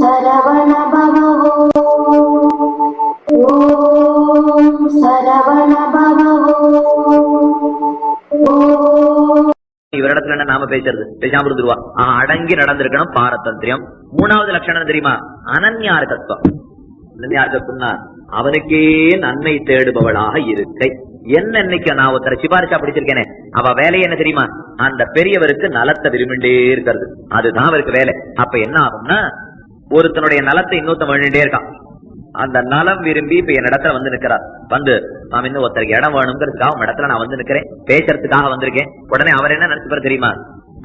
சரவண பவோ ஓம் சரவண பவோ இவரிடத்துல என்ன நாம பேசுறது? பேசாம இருந்துருவா. அடங்கி நடந்திருக்கணும் பாரதந்திரியம். மூணாவது லட்சணம் தெரியுமா? அனன்யார்கத்துவம் அனன்யார்கத்துவம்னா அவனுக்கே நன்மை தேடுபவளாக இருக்கை. என்னன்னைக்கு நான் ஒருத்தர சிபாரிசா படிச்சிருக்கேனே அவ வேலை என்ன தெரியுமா? அந்த பெரியவருக்கு நலத்தை விரும்பிண்டே இருக்கிறது. அதுதான் அவருக்கு வேலை. அப்ப என்ன ஆகும்னா ஒருத்தனுடைய நலத்தை இன்னொருத்தன் வேண்டிட்டே இருக்கான். அந்த நலம் விரும்பி இப்ப என் இடத்துல வந்து நிக்கிறார். வந்து நாம் இன்னும் ஒருத்தருக்கு இடம் வேணுங்கிறதுக்காக உங்க இடத்துல நான் வந்து நிக்கிறேன். பேசுறதுக்காக வந்திருக்கேன். உடனே அவர் என்ன நினைச்சுப்பாரு தெரியுமா?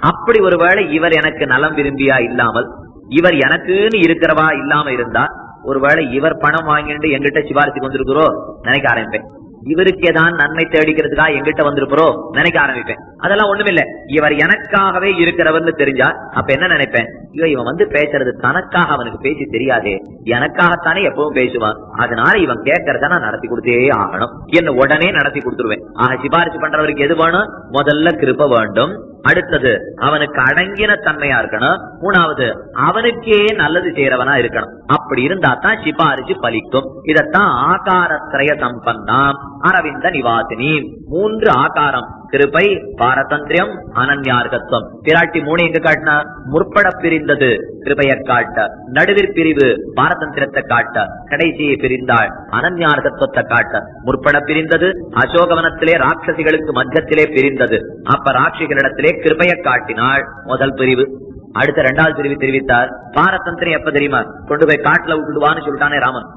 அப்படி ஒருவேளை இவர் எனக்கு நலம் விரும்பியா இல்லாமல் இவர் எனக்குன்னு இருக்கிறவா இல்லாம இருந்தா ஒருவேளை இவர் பணம் வாங்கிட்டு எங்கிட்ட சிபாரிசுக்கு வந்திருக்கிறோ நினைக்க ஆரம்பிப்பேன். இவருக்கு ஏதான் நன்மை தேடிக்கிறதுக்காக எங்கிட்ட வந்திருப்போம் நினைக்க ஆரம்பிப்பேன். அதெல்லாம் ஒண்ணுமில்ல. இவர் எனக்காகவே இருக்கிறவர்னு தெரிஞ்சா அப்ப என்ன நினைப்பேன்? ஐயோ இவன் வந்து பேசுறது தனக்காக அவனுக்கு பேசி தெரியாதே. எனக்காகத்தானே எப்பவும் பேசுவான். அதனால இவன் கேட்கறத நான் நடத்தி கொடுத்தே ஆகணும். என்ன உடனே நடத்தி கொடுத்துருவேன். ஆக சிபாரிசு பண்றவருக்கு எது வேணும்? முதல்ல கிருப்ப வேண்டும். அடுத்தது அவனுக்கு அடங்கின தன்மையா இருக்கணும். மூணாவது அவனுக்கே நல்லது செய்யறவனா இருக்கணும். அப்படி இருந்தா தான் சிபாரிசு பலிக்கும். இதத்தான் ஆகாரத்திரய சம்பந்தம் அரவிந்த நிவாசினி. மூன்று ஆகாரம் கிருபை பாரதந்திரியம் அனன்யார்கத்துவம். பிராட்டி மூணு எங்க காட்டினா? முற்பட பிரிந்தது. கிருபையை காட்ட நடுவிற் பிரிவு பாரதந்திரத்தை காட்ட கடைசியை பிரிந்தாள் அனன்யார்கத்துவத்தை காட்ட. முற்பட பிரிந்தது அசோகவனத்திலே ராட்சசிகளுக்கு மத்தியத்திலே பிரிந்தது. அப்ப ராட்சிகளிடத்திலே கிருபையை காட்டினாள். முதல் பிரிவு. அடுத்த இரண்டாவது பிரிவு தெரிவித்தார். பாரதந்திரம் எப்ப தெரியுமா? கொண்டு போய் காட்டுல விட்டுடுவான்னு சொல்லிட்டானே ராமன்.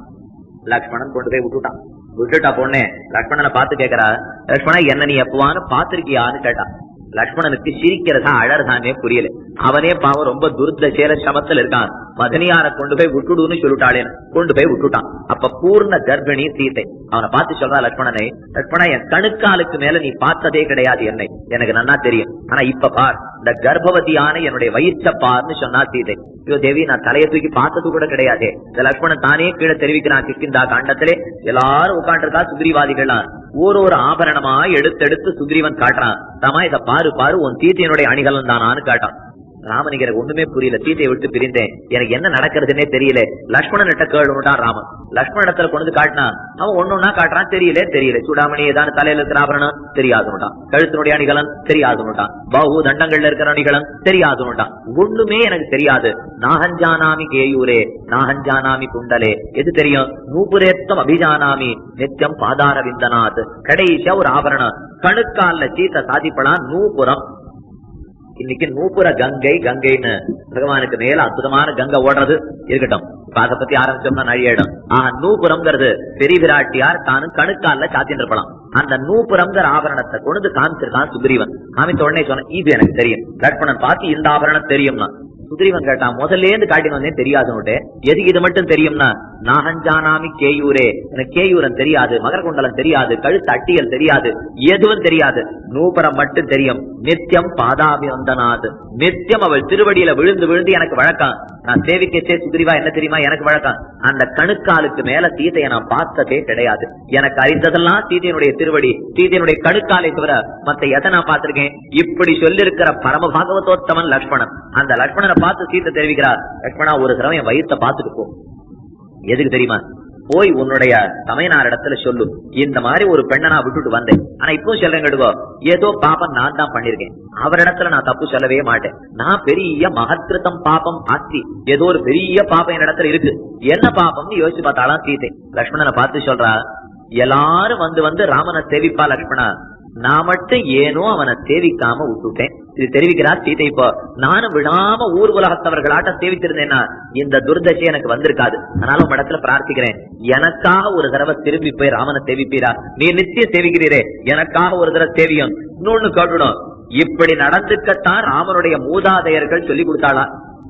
லக்ஷ்மணன் கொண்டு போய் விட்டுட்டான். விட்டுட்டா பொண்ணே லக்ஷ்மணனை பார்த்து கேட்கறா லக்ஷ்மணா என்ன நீ எப்பவான்னு பாத்திருக்கியான்னு கேட்டான் லட்சுமணனுக்கு சிரிக்கிறதா அழறதானே புரியல. அவனே பாவம் ரொம்ப துர்தசேல சமத்துல இருக்கான். மதனியார கொண்டு போய் விட்டுடுன்னு சொல்லிட்டாளேன் கொண்டு போய் விட்டுட்டான். அப்ப பூர்ண கர்ப்பிணி சீத்தை. அவனை பார்த்து சொல்றா லட்சுமணனை லட்சுமணா என் கணுக்காலுக்கு மேல நீ பார்த்ததே கிடையாது என்னை. எனக்கு நன்னா தெரியும். ஆனா இப்ப பார் இந்த கர்ப்பவதியான என்னுடைய வயிற்றப்பார்னு சொன்னா சீதை. ஐயோ தேவி நான் தலையை தூக்கி பார்த்தது கூட கிடையாது. இந்த லக்ஷ்மணன் தானே கீழே தெரிவிக்கிறான் கிஷ்கிந்தா காண்டத்திலே. எல்லாரும் உட்காண்டிருக்கா சுக்ரீவாதிகள்லாம் ஒரு ஒரு ஆபரணமா எடுத்தெடுத்து சுக்ரீவன் காட்டுறான். தமா இதை பாரு பாரு உன் சீத்தையனுடைய அணிகலன் தானான்னு காட்டான். ராமனுக்கு எனக்கு ஒண்ணுமே புரியல. சீத்தையை விட்டு பிரிந்தேன். எனக்கு என்ன நடக்கிறதுனே தெரியல. லக்ஷ்மணன் கிட்ட கேளுட்டான் ராமன். லக்ஷ்மண இடத்துல கொண்டு காட்டினான் அவன் ஒன்னொன்னா காட்டுறான் தெரியல தெரியல. சூடாமணி ஏதாவது தலையில இருக்கிற ஆபரணம் தெரியாதுனுட்டான் கழுத்தினுடைய அணிகலன் தெரியாதுன்னுட்டான். பாகு தண்டங்கள்ல இருக்கிற அணிகலன் தெரியாதுன்னுட்டான். ஒண்ணுமே எனக்கு தெரியாது. நாகஞ்சானாமி கேயூரே நாகஞ்சானாமி குண்டலே. எது தெரியும்? நூபுரேத்தம் அபிஜானாமி நித்தியம் பாதார விந்தனாத் கடைசியா ஒரு ஆபரணம். கணுக்கால்ல சீத்த சாதிப்படான் நூபுரம் இன்னைக்கு நூப்புற கங்கை கங்கைன்னு பகவானுக்கு மேல அற்புதமான கங்கை ஓடுறது இருக்கட்டும். இப்ப அதை பத்தி ஆரம்பிச்சோம்னா நழியிடம் ஆஹ் நூபுரம்ங்கிறது பெரிய விராட்டியார் தானும் கணுக்கால சாத்தின்னு இருப்பலாம் அந்த நூபுரம்ங்கிற ஆபரணத்தை கொண்டு காமிச்சிருக்கான் சுக்ரீவன். காமித்த உடனே சொன்ன இது எனக்கு தெரியும். லட்சுமணன் பார்த்து இந்த ஆபரணம் தெரியும்னா. சுதிரிவன் கேட்டான் முதல்ல இருந்து காட்டின வந்தேன் தெரியாதுன்னு எதுக்கு இது மட்டும் தெரியும்னா நாகஞ்சானாமி கேயூரே. எனக்கு கேயூரன் தெரியாது மகரகுண்டலம் தெரியாது கழுத்து அட்டியல் தெரியாது எதுவும் தெரியாது. நூபரம் மட்டும் தெரியும். நித்தியம் பாதாபி வந்தனாது நித்தியம் அவள் திருவடியில விழுந்து விழுந்து எனக்கு வழக்கம். நான் சேவிக்கச்சே சுதிரிவா என்ன தெரியுமா? எனக்கு வழக்கம். அந்த கணுக்காலுக்கு மேல சீதையை நான் பார்த்ததே கிடையாது. எனக்கு அறிந்ததெல்லாம் சீதையனுடைய திருவடி சீதையனுடைய கணுக்காலை தவிர மத்த எதை நான் பார்த்திருக்கேன்? இப்படி சொல்லிருக்கிற பரம பாகவதோத்தமன் லக்ஷ்மணன். அந்த லக்ஷ்மணனை பார்த்து சீத்தை தெரிவிக்கிறார். லக்ஷ்மணா ஒரு தடவை என் வயிற்ற பார்த்துட்டு போ. எதுக்கு தெரியுமா? போய் உன்னுடைய தமையனார் இடத்துல சொல்லு. இந்த மாதிரி ஒரு பெண்ணை நான் விட்டுட்டு வந்தேன். ஆனா இப்பவும் சொல்றேன் கேட்டுக்கோ. ஏதோ பாப்பம் நான் தான் பண்ணிருக்கேன் அவரிடத்துல நான் தப்பு சொல்லவே மாட்டேன். நான் பெரிய மகத்திருத்தம் பாப்பம் ஆஸ்தி. ஏதோ ஒரு பெரிய பாப்பம் என் இடத்துல இருக்கு. என்ன பாப்பம்னு யோசிச்சு பார்த்தாலாம் சீதை. லக்ஷ்மணனை பார்த்து சொல்றா எல்லாரும் வந்து வந்து ராமனை சேவிப்பா லக்ஷ்மணா. நான் மட்டும் ஏனோ அவனை சேவிக்காம விட்டுட்டேன். இது தெரிவிக்கிறார். சீதை இப்போ நானும் விழாம ஊர் உலகத்தவர்களாட்ட சேவித்திருந்தேன்னா இந்த துர்தசை எனக்கு வந்திருக்காது. அதனால உங்க இடத்துல பிரார்த்திக்கிறேன். எனக்காக ஒரு தடவை திரும்பி போய் ராமனை சேவிப்பீரா? நீ நித்தியம் சேவிக்கிறீரே. எனக்காக ஒரு தடவை சேவியும். இன்னொன்னு கேட்டுடும் இப்படி நடந்துக்கத்தான் ராமனுடைய மூதாதையர்கள் சொல்லி கொடுத்தாளா?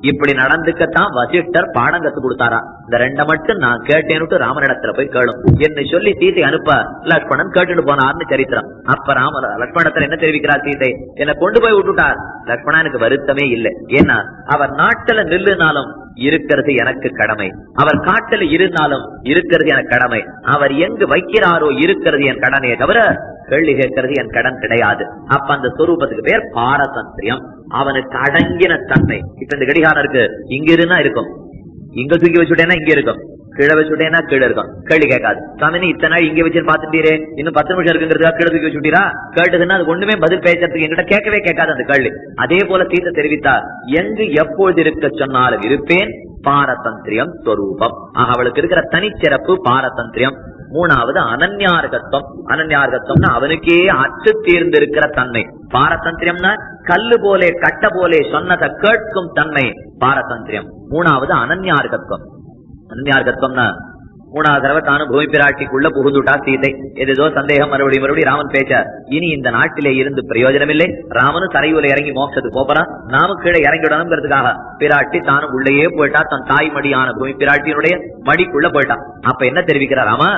இப்படி நடந்துக்கத்தான் வசிஷ்டர் பாடம் கத்து கொடுத்தாரா? இந்த ரெண்ட மட்டும் நான் கேட்டேன்னுட்டு ராமனிடத்துல போய் கேளும். என்ன சொல்லி சீதை அனுப்ப லட்சுமணன் கேட்டுட்டு போனார்னு சரித்திரம். அப்ப ராம லக்ஷ்மணத்துல என்ன தெரிவிக்கிறார் சீதை என்னை கொண்டு போய் விட்டுட்டார். லட்சுமணா எனக்கு வருத்தமே இல்லை. ஏன்னா அவர் நாட்டுல நில்லுனாலும் இருக்கிறது எனக்கு கடமை. அவர் காட்டுல இருந்தாலும் இருக்கிறது எனக்கு கடமை. அவர் எங்கு வைக்கிறாரோ இருக்கிறது என் கடனையை தவிர கேள்வி கேட்கறது என் கடன் கிடையாது. அப்ப அந்த சொரூபத்துக்கு பேர் பாரதந்திரியம். அவனுக்கு அடங்கின தன்மை. இப்ப இந்த கடிகாரம் இருக்கு. இங்க இருந்தா இருக்கும். இங்க தூக்கி வச்சுட்டேன்னா இங்க இருக்கும். கீழே வச்சுட்டேன்னா கீழே இருக்கும். கேள்வி கேட்காது. சாமினி இத்தனை நாள் இங்க வச்சு பாத்துட்டீரே இன்னும் பத்து நிமிஷம் இருக்குங்கிறதுக்காக கீழே தூக்கி வச்சுட்டீரா? கேட்டதுன்னா அது ஒண்ணுமே பதில் பேசுறதுக்கு என்கிட்ட கேட்கவே கேட்காது அந்த கேள்வி. அதே போல தீர்த்த தெரிவித்தார். எங்கு எப்பொழுது இருக்க சொன்னாலும் இருப்பேன். பாரதந்திரியம் ஸ்வரூபம். ஆக அவளுக்கு இருக்கிற தனிச்சிறப்பு பாரதந்திரியம். மூணாவது அனன்யார்கத்துவம். அனன்யார்கத்துவம்னா அவனுக்கே அச்சு தீர்ந்திருக்கிற தன்மை. பாரதந்திரியம்னா கல்லு போலே கட்ட போலே சொன்னதை கேட்கும் தன்மை பாரதந்திரியம். மூணாவது அனன்யார்கத்துவம். அனன்யார்கத்துவம்னா மூணாவது தடவை தானும் பூமி பிராட்டிக்குள்ள புகுந்துட்டா சீதை. ஏதேதோ சந்தேகம் மறுபடியும் மறுபடியும் ராமன் பேச்ச இனி இந்த நாட்டிலே இருந்து பிரயோஜனம் இல்லை ராமனும் தரையூல இறங்கி மோட்சத்துக்கு போறான் நாமும் கீழே இறங்கிடணுங்கிறதுக்காக பிராட்டி தானும் உள்ளேயே போயிட்டா தன் தாய் மடியான பூமி பிராட்டியினுடைய மடிக்குள்ள போயிட்டான் அப்ப என்ன தெரிவிக்கிறார் ராமா?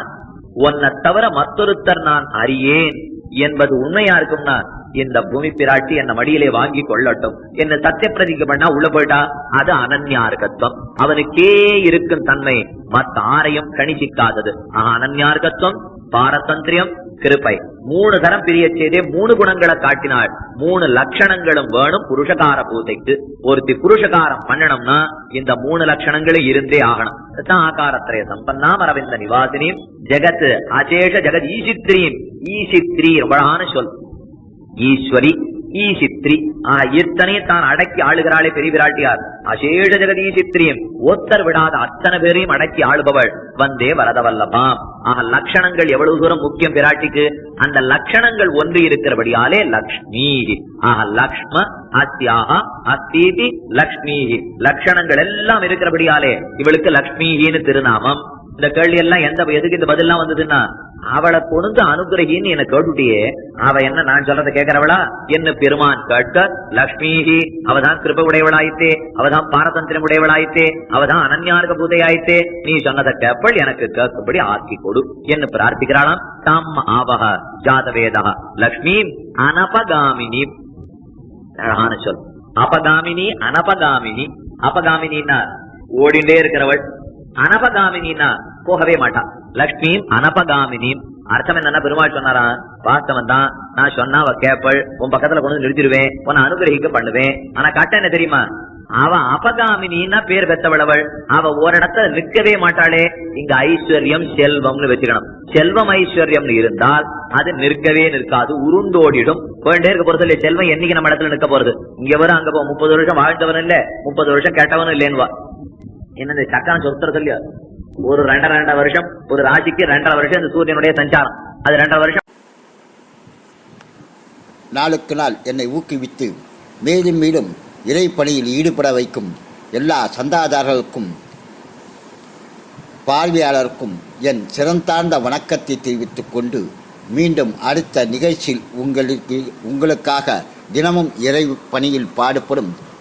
உன்னை தவிர மற்றொருத்தர் நான் அறியேன். என்பது உண்மையா இருக்கும்னா இந்த பூமி பிராட்டி என்ன மடியிலே வாங்கி கொள்ளட்டும். என்ன சத்திய பிரதிக்க பண்ணா உள்ள போயிட்டா? அது அனன்யார்கத்துவம் அவனுக்கே இருக்கும் தன்மை. மத்த ஆரையும் கணிசிக்காதது ஆஹ் அனன்யார்கத்துவம் பாரதந்திரியம் கிருப்பை மூணு தரம் பிரிய செய்தே மூணு குணங்களை காட்டினாள். மூணு லட்சணங்களும் வேணும் புருஷகார பூஜைக்கு. ஒருத்தி புருஷகாரம் பண்ணணும்னா இந்த மூணு லட்சணங்களும் இருந்தே ஆகணும். ஆகாரத்திரைய ஆகாரத்திரய சம்பன்னாம் அரவிந்த நிவாசினியும் ஜெகத் அசேஷ ஜெகத் ஈசித்ரீம் ஈசித்ரி ரொம்ப அழகான சொல். ஈஸ்வரி ஈசித்ரி. ஆஹ் இத்தனை தான் அடக்கி ஆளுகிறாளே பெரிய விராட்டியார் அசேஷ ஜெகதீசித்ரியும் ஒத்தர் விடாத அத்தனை பேரையும் அடக்கி ஆளுபவள் வந்தே வரதவல்லபாம். ஆக லட்சணங்கள் எவ்வளவு தூரம் முக்கியம் பிராட்டிக்கு? அந்த லட்சணங்கள் ஒன்று இருக்கிறபடியாலே லக்ஷ்மி ஆக லக்ஷ்ம அத்தியாக அத்தீதி லக்ஷ்மி லட்சணங்கள் எல்லாம் இருக்கிறபடியாலே இவளுக்கு லக்ஷ்மின்னு திருநாமம். இந்த கேள்வி எல்லாம் எந்த எதுக்கு இந்த பதிலாம் வந்ததுன்னா அவளை கொண்டு அனுகிரகின்னு என்ன கேட்டுட்டியே அவ என்ன நான் சொல்றத கேட்கிறவளா? என்ன பெருமான் கேட்க லக்ஷ்மிஹி அவதான் கிருப உடையவளாயித்தே அவதான் பாரதந்திரம் உடையவளாயித்தே அவதான் அனன்யார்க பூதையாயித்தே நீ சொன்னதை கேப்பள் எனக்கு கேட்கும்படி ஆக்கி கொடு என்று பிரார்த்திக்கிறாளாம். தாம் ஆவக ஜாதவேதா லக்ஷ்மி அனபகாமினி. அழகான சொல். அபகாமினி அனபகாமினி. அபகாமினா ஓடிண்டே இருக்கிறவள். அனபகாமினா போகவே மாட்டான். லக்ஷ்மியும் அனபகாமினியும். அர்த்தம் என்னன்னா பெருமாள் சொன்னாரா வாஸ்தவன் தான். நான் சொன்னா அவ கேப்பள் உன் பக்கத்துல கொண்டு வந்து நிறுத்திடுவேன் உன்னை அனுகிரகிக்க பண்ணுவேன். ஆனா கட்ட என்ன தெரியுமா? அவ அபகாமினின்னா பேர் பெத்தவளவள். அவ ஒரு இடத்துல நிற்கவே மாட்டாளே. இங்க ஐஸ்வர்யம் செல்வம்னு வச்சுக்கணும். செல்வம் ஐஸ்வர்யம்னு இருந்தால் அது நிற்கவே நிற்காது உருண்டோடிடும். போயிட்டே இருக்க போறது இல்லையா செல்வம் என்னைக்கு நம்ம இடத்துல நிற்க போறது? இங்க வரும் அங்க போ. முப்பது வருஷம் வாழ்ந்தவன் இல்ல முப்பது வருஷம் கெட்டவனும் இல்லேன்னுவா. என்ன சக்கரம் சொத்துறது இல்லையா ஒரு ரெண்டரை ரெண்டரை வருஷம் ஒரு ராசிக்கு ரெண்டரை வருஷம் இந்த சூரியனுடைய சஞ்சாரம். அது ரெண்டரை வருஷம். நாளுக்கு நாள் என்னை ஊக்குவித்து மேலும் மேலும் இறைப்பணியில் ஈடுபட வைக்கும் எல்லா சந்தாதாரர்களுக்கும் பார்வையாளருக்கும் என் சிறந்தாழ்ந்த வணக்கத்தை தெரிவித்துக் கொண்டு மீண்டும் அடுத்த நிகழ்ச்சியில் உங்களுக்கு உங்களுக்காக தினமும் இறை பணியில் பாடுபடும்